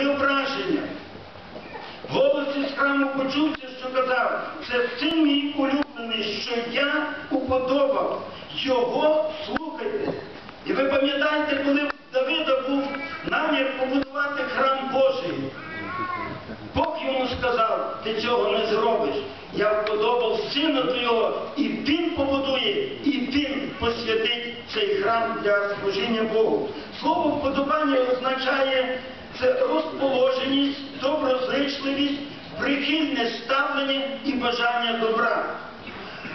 при ображеннях. Голос із храму почувся, що казав, це син мій улюблений, що я уподобав. Його слухайте. І ви пам'ятаєте, коли Давида був намір побудувати храм Божий. Бог йому сказав, ти цього не зробиш. Я вподобав сина твого, і він побудує, і він посвятить цей храм для служіння Богу. Слово вподобання означає це розположеність, доброзичливість, прихильне ставлення і бажання добра.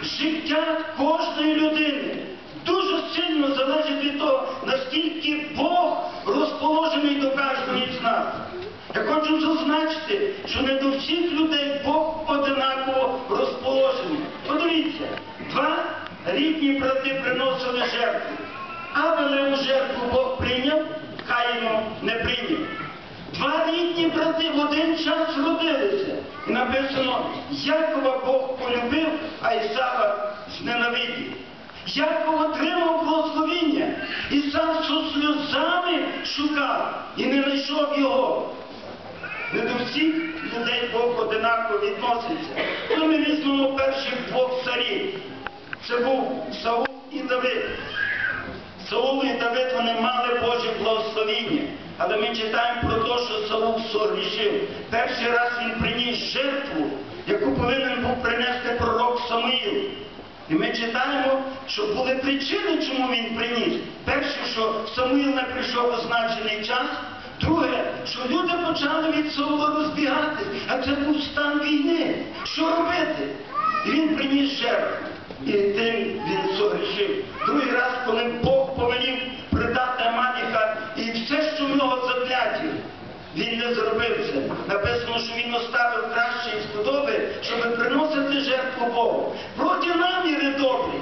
Життя кожної людини дуже сильно залежить від того, наскільки Бог розположений до кожного з нас. Я хочу зазначити, що не до всіх людей Бог одинаково розположений. Подивіться, два рідні брати приносили жертву. Авелеву жертву Бог прийняв, Каїну не прийняв. Два рідні брати в один час родилися. І написано, Якова Бог полюбив, а Ісава зненавидів. Яков отримав благословіння, Ісав з сльозами шукав і не знайшов його. Не до всіх людей Бог одинаково відноситься. Коли ми візьмемо перших двох царів, це був Саул і Давид. Саул і Давид вони мали Боже благословіння. Але ми читаємо про те, що Саул согрішив. Перший раз він приніс жертву, яку повинен був принести пророк Самуїл. І ми читаємо, що були причини, чому він приніс. Перше, що Самуїл не прийшов у значений час. Друге, що люди почали від Саула розбігати, а це був стан війни. Що робити? І він приніс жертву. І тим він согрішив. Другий раз, коли Бог повелів він зробив це. Написано, що він оставив кращі сподоби, щоб приносити жертву Богу. Проти наміри добрі.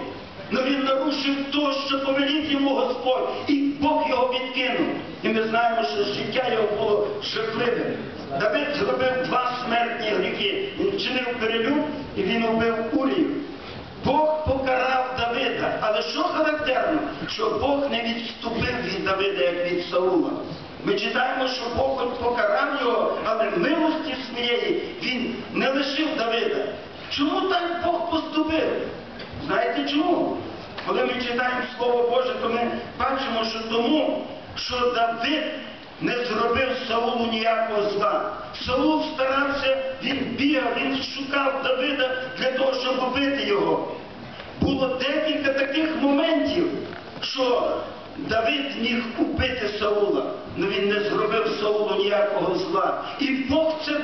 Но він нарушив то, що повелів йому Господь, і Бог його відкинув. І ми знаємо, що життя його було жахливим. Давид зробив два смертні гріхи. Він вчинив перелюб і він убив Урію. Бог покарав Давида, але що характерно, що Бог не відступив від Давида, як від Саула. Ми читаємо, що Бог покарав його, але милості своєї він не лишив Давида. Чому так Бог поступив? Знаєте чому? Коли ми читаємо Слово Боже, то ми бачимо, що тому, що Давид не зробив Саулу ніякого зла. Саул старався, він бігав, він шукав Давида для того, щоб убити його. Було декілька таких моментів, що Давид міг убити Саула, але він не зробив Саулу ніякого зла. І Бог це